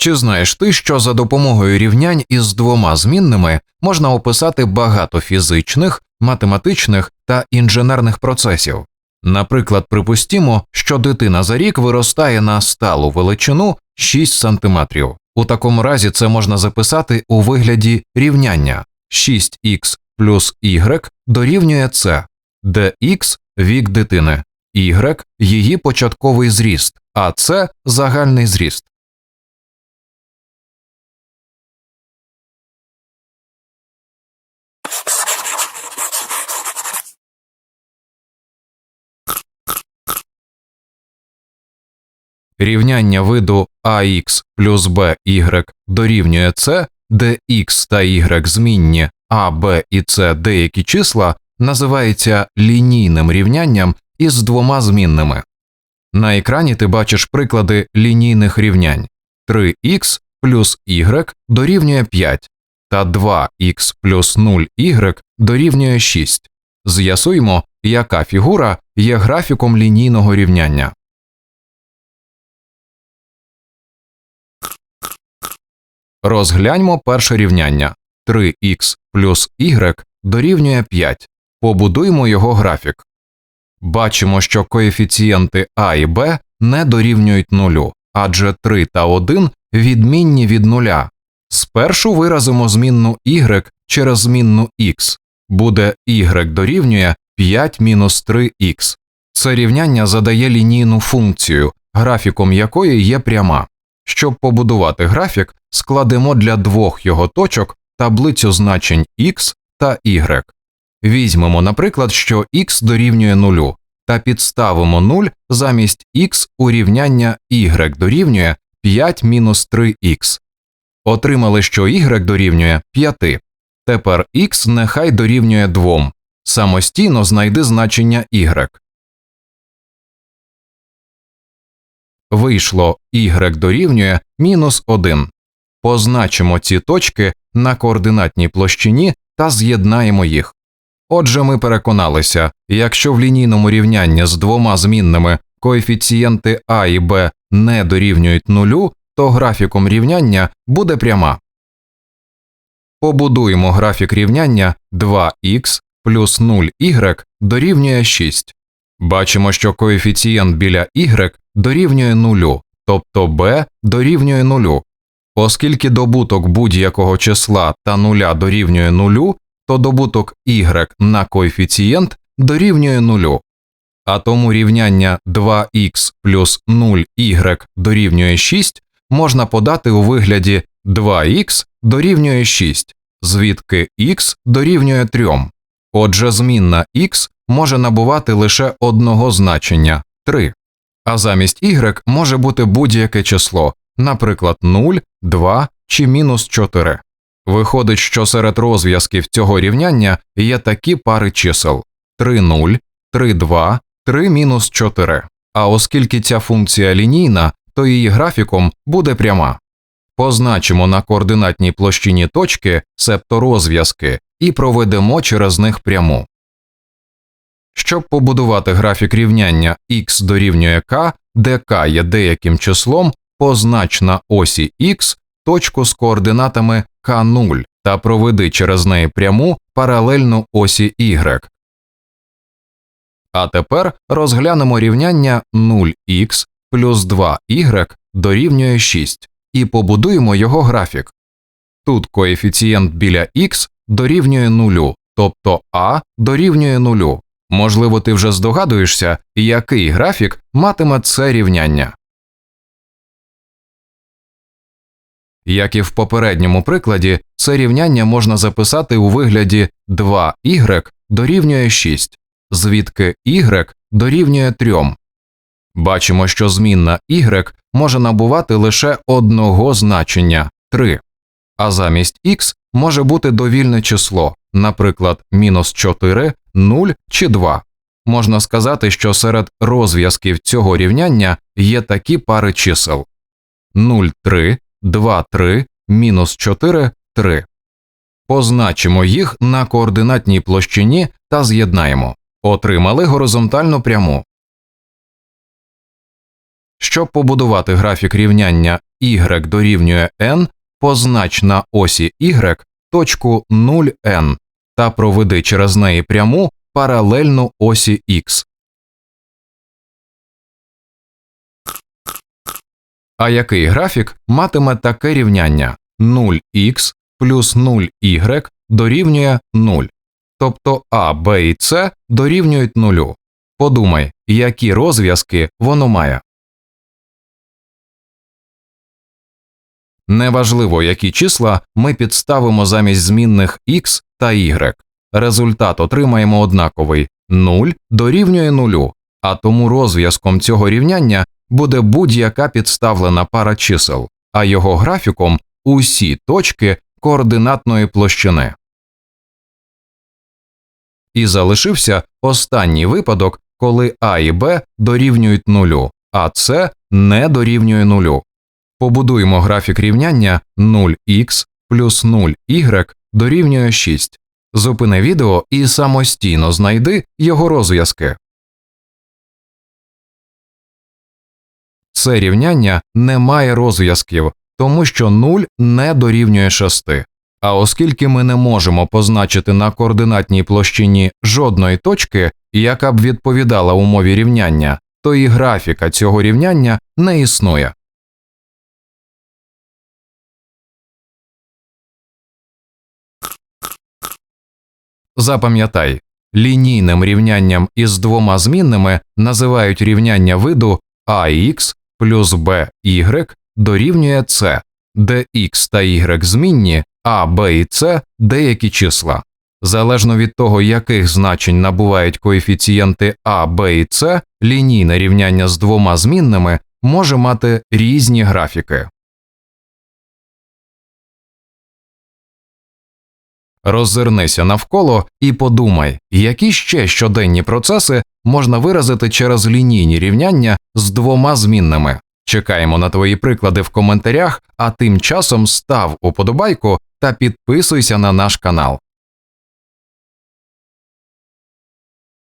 Чи знаєш ти, що за допомогою рівнянь із двома змінними можна описати багато фізичних, математичних та інженерних процесів? Наприклад, припустімо, що дитина за рік виростає на сталу величину 6 см. У такому разі це можна записати у вигляді рівняння 6х плюс y дорівнює c, де x – вік дитини, y – її початковий зріст, а це загальний зріст. Рівняння виду ax плюс by дорівнює c, де x та y змінні, а b і c деякі числа, називається лінійним рівнянням із двома змінними. На екрані ти бачиш приклади лінійних рівнянь 3х плюс y дорівнює 5 та 2х плюс 0y дорівнює 6. З'ясуємо, яка фігура є графіком лінійного рівняння. Розгляньмо перше рівняння 3х плюс y дорівнює 5. Побудуємо його графік. Бачимо, що коефіцієнти а і б не дорівнюють нулю, адже 3 та 1 відмінні від нуля. Спершу виразимо змінну y через змінну x. Буде y дорівнює 5 мінус 3х. Це рівняння задає лінійну функцію, графіком якої є пряма. Щоб побудувати графік, складемо для двох його точок таблицю значень x та y. Візьмемо, наприклад, що x дорівнює нулю, та підставимо 0 замість x у рівняння y дорівнює 5 мінус 3х. Отримали, що y дорівнює 5. Тепер x нехай дорівнює 2. Самостійно знайди значення y. Вийшло y дорівнює мінус 1. Позначимо ці точки на координатній площині та з'єднаємо їх. Отже, ми переконалися, якщо в лінійному рівнянні з двома змінними коефіцієнти а і б не дорівнюють нулю, то графіком рівняння буде пряма. Побудуємо графік рівняння 2х плюс 0y дорівнює 6. Бачимо, що коефіцієнт біля y дорівнює нулю, тобто b дорівнює нулю. Оскільки добуток будь-якого числа та нуля дорівнює нулю, то добуток y на коефіцієнт дорівнює нулю. А тому рівняння 2х плюс 0y дорівнює 6 можна подати у вигляді 2х дорівнює 6, звідки х дорівнює 3. Отже, змінна х може набувати лише одного значення 3, а замість y може бути будь-яке число, наприклад, 0, 2 чи мінус 4. Виходить, що серед розв'язків цього рівняння є такі пари чисел 3 0, 3 2, 3 мінус 4. А оскільки ця функція лінійна, то її графіком буде пряма. Позначимо на координатній площині точки, себто розв'язки, і проведемо через них пряму. Щоб побудувати графік рівняння x дорівнює k, де k є деяким числом, познач на осі x точку з координатами k0 та проведи через неї пряму паралельну осі y. А тепер розглянемо рівняння 0х плюс 2y дорівнює 6 і побудуємо його графік. Тут коефіцієнт біля х дорівнює нулю, тобто а дорівнює нулю. Можливо, ти вже здогадуєшся, який графік матиме це рівняння. Як і в попередньому прикладі, це рівняння можна записати у вигляді 2y дорівнює 6, звідки y дорівнює 3. Бачимо, що змінна y може набувати лише одного значення 3, а замість x може бути довільне число, наприклад, мінус 4, 0 чи 2. Можна сказати, що серед розв'язків цього рівняння є такі пари чисел 0, 3, 2, 3, мінус 4, 3. Позначимо їх на координатній площині та з'єднаємо. Отримали горизонтальну пряму. Щоб побудувати графік рівняння y дорівнює n, познач на осі y точку 0n та проведи через неї пряму паралельну осі x. А який графік матиме таке рівняння 0х плюс 0y дорівнює 0, тобто А, Б і С дорівнюють нулю. Подумай, які розв'язки воно має. Неважливо, які числа ми підставимо замість змінних x та y. Результат отримаємо однаковий 0 дорівнює нулю, а тому розв'язком цього рівняння буде будь-яка підставлена пара чисел, а його графіком усі точки координатної площини. І залишився останній випадок, коли А і Б дорівнюють нулю, а С не дорівнює нулю. Побудуємо графік рівняння 0х плюс 0y дорівнює 6. Зупини відео і самостійно знайди його розв'язки. Це рівняння не має розв'язків, тому що 0 не дорівнює 6. А оскільки ми не можемо позначити на координатній площині жодної точки, яка б відповідала умові рівняння, то і графіка цього рівняння не існує. Запам'ятай, лінійним рівнянням із двома змінними називають рівняння виду ax плюс by дорівнює c, де x та y змінні, а b і c деякі числа. Залежно від того, яких значень набувають коефіцієнти а, b і c, лінійне рівняння з двома змінними може мати різні графіки. Роззирнися навколо і подумай, які ще щоденні процеси можна виразити через лінійні рівняння з двома змінними. Чекаємо на твої приклади в коментарях, а тим часом став уподобайку та підписуйся на наш канал.